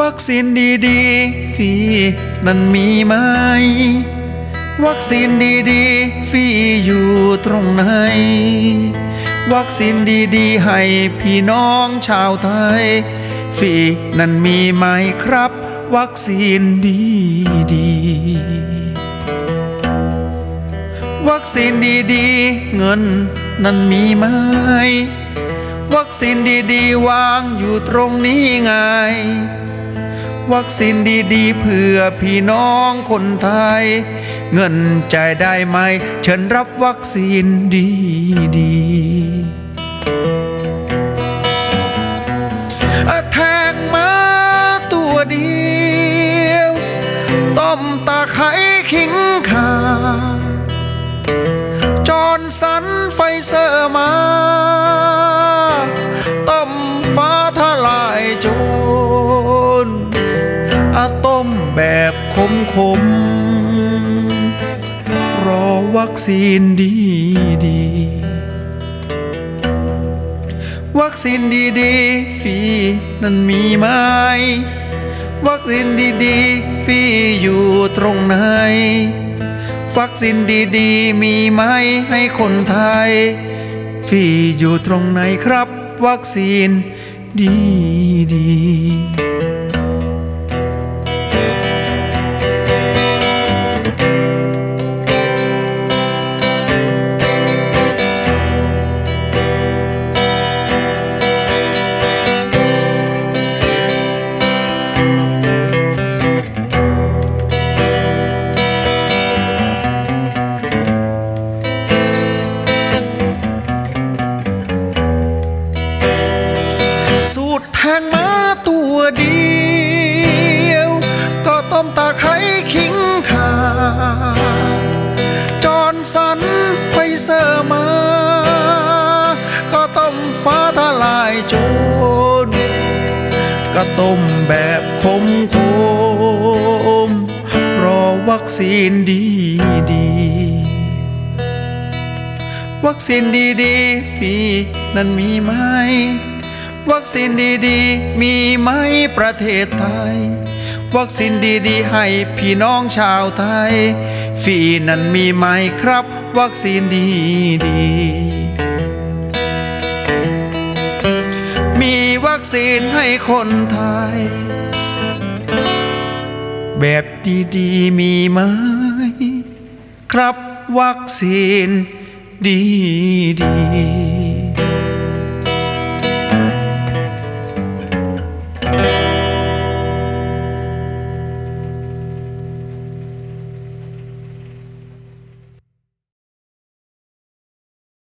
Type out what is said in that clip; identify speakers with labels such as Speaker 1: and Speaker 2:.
Speaker 1: วัคซีนดีๆฟรีนั้นมีไหม วัคซีนดีๆฟรีอยู่ตรงไหน วัคซีนดีๆ ให้พี่น้องชาวไทยฟรีนั้นมีไหมครับ วัคซีนดีๆ วัคซีนดีๆ เงินนั้นมีไหมวัคซีนดีๆ วางอยู่ตรงนี้ไง วัคซีนดีๆ เพื่อพี่น้องคนไทย เงินจ่ายได้ไหม เชิญรับวัคซีนดีๆแทงมาตัวเดียว ต้มตาไคร้ขิงขาจอนสันไฟเซอร์มาาต้มแบบคมคม รอวัคซีนดีดี วัคซีนดีดีฟรีนั้นมีไหม วัคซีนดีๆฟรีอยู่ตรงไหน วัคซีนดีๆมีไหมให้คนไทย ฟรีอยู่ตรงไหนครับ วัคซีนดีๆ สูตรแทงมาตัวเดียว ก็ต้มตาไขขิงขาจอนสันไฟเซอร์มา ก็ต้มฟ้าทลายโจรก็ต้มแบบคมคมรอวัคซีนดีดีวัคซีนดีๆฟรีนั้นมีไหม วัคซีนดีๆ มีไหมประเทศไทย วัคซีนดีๆ ให้พี่น้องชาวไทยฟรีนั้นมีไหมครับ วัคซีนดีๆ มีวัคซีนให้คนไทย แบบดีๆ มีไหมครับวัคซีนดีๆ